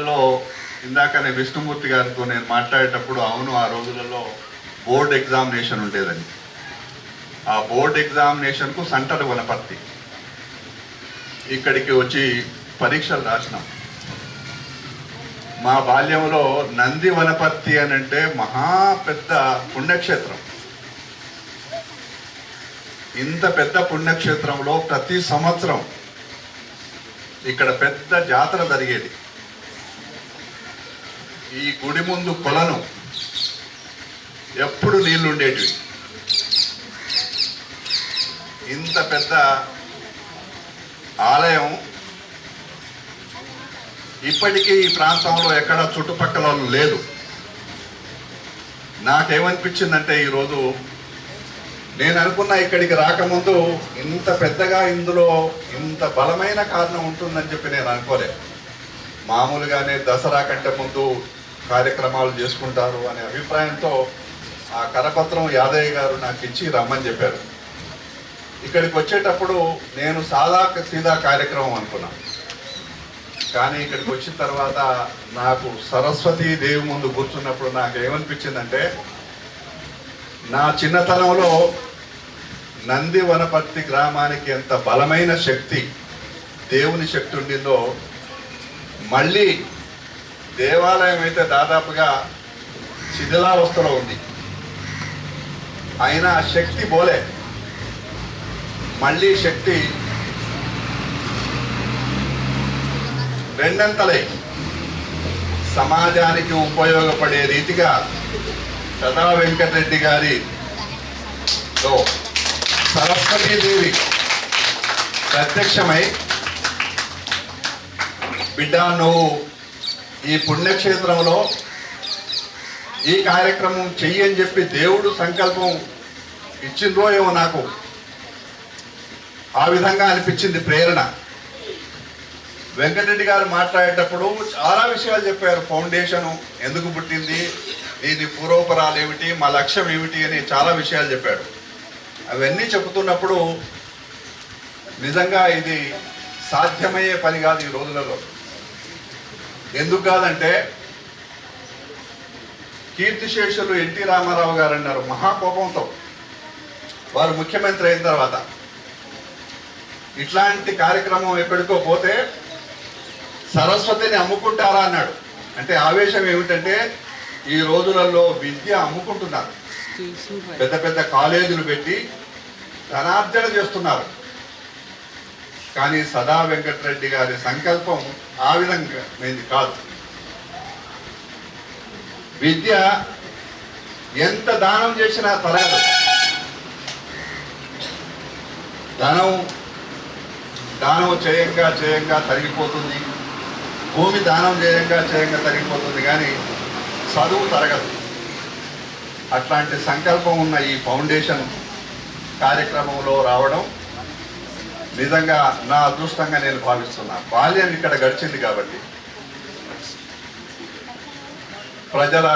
రోజులలో ఇందాకనే విష్ణుమూర్తి గారితో నేను మాట్లాడేటప్పుడు అవును ఆ రోజులలో బోర్డ్ ఎగ్జామినేషన్ ఉండేదని. ఆ బోర్డ్ ఎగ్జామినేషన్కు సంటలు వనపర్తి. ఇక్కడికి వచ్చి పరీక్షలు రాసినాం. మా బాల్యంలో నంది వనపర్తి అని అంటే మహా పెద్ద పుణ్యక్షేత్రం. ఇంత పెద్ద పుణ్యక్షేత్రంలో ప్రతి సంవత్సరం ఇక్కడ పెద్ద జాతర జరిగేది. ఈ గుడి ముందు కొలను ఎప్పుడు నీళ్ళు ఉండేటివి ఇంత పెద్ద ఆలయం ఇప్పటికీ ఈ ప్రాంతంలో ఎక్కడ చుట్టుపక్కల లేదు. నాకేమనిపించిందంటే ఈరోజు నేను అనుకున్న ఇక్కడికి రాకముందు ఇంత పెద్దగా ఇందులో ఇంత బలమైన కారణం ఉంటుందని చెప్పి నేను అనుకోలేదు మామూలుగానే దసరా కంటే ముందు కార్యక్రమాలు చేసుకుంటారు అనే అభిప్రాయంతో ఆ కరపత్రం యాదయ్య గారు నాకు ఇచ్చి రమ్మని చెప్పారు. ఇక్కడికి వచ్చేటప్పుడు నేను సాదా సీదా కార్యక్రమం అనుకున్నాను. కానీ ఇక్కడికి వచ్చిన తర్వాత నాకు సరస్వతీ దేవి ముందు కూర్చున్నప్పుడు నాకు ఏమనిపించిందంటే నా చిన్నతనంలో నంది వనపర్తి గ్రామానికి ఎంత బలమైన శక్తి దేవుని శక్తి ఉండిందో మళ్ళీ దేవాలయం అయితే దాదాపుగా శిథిలావస్థలో ఉంది. అయినా శక్తి పోలే మళ్ళీ శక్తి రెండంతలే. సమాజానికి ఉపయోగపడే రీతిగా సదా వెంకటరెడ్డి గారి సరస్వతీదేవి ప్రత్యక్షమై బిడ్డ నువ్వు ఈ పుణ్యక్షేత్రంలో ఈ కార్యక్రమం చెయ్యి అని చెప్పి దేవుడు సంకల్పం ఇచ్చిందో ఏమో నాకు ఆ విధంగా అనిపించింది ప్రేరణ. వెంకటరెడ్డి గారు మాట్లాడేటప్పుడు చాలా విషయాలు చెప్పారు. ఫౌండేషన్ ఎందుకు పుట్టింది దీని పూర్వపరాలు ఏమిటి మా లక్ష్యం ఏమిటి అని చాలా విషయాలు చెప్పాడు. అవన్నీ చెబుతున్నప్పుడు నిజంగా ఇది సాధ్యమయ్యే పని కాదు ఈ రోజులలో. ఎందుకు కాదంటే కీర్తిశేషులు ఎన్టీ రామారావు గారు అన్నారు మహాకోపంతో. వారు ముఖ్యమంత్రి అయిన తర్వాత. ఇట్లాంటి కార్యక్రమం ఎక్కడికో పోతే సరస్వతిని అమ్ముకుంటారా అన్నాడు. అంటే ఆవేశం ఏమిటంటే ఈ రోజులలో విద్య అమ్ముకుంటున్నారు. పెద్ద పెద్ద కాలేజీలు పెట్టి ధనార్జన చేస్తున్నారు. కానీ సదా వెంకటరెడ్డి గారి సంకల్పం ఆ విధంగా ఇది కాదు. విద్య ఎంత దానం చేసినా తరగదు. ధనం దానం చేయంగా చేయంగా తరిగిపోతుంది. భూమి దానం చేయంగా చేయంగా తరిగిపోతుంది కానీ చదువు తరగదు. అట్లాంటి సంకల్పం ఉన్న ఈ ఫౌండేషన్ కార్యక్రమంలో రావడం నిజంగా నా అదృష్టంగా నేను భావిస్తున్నా. బాల్యం ఇక్కడ గడిచింది కాబట్టి. ప్రజల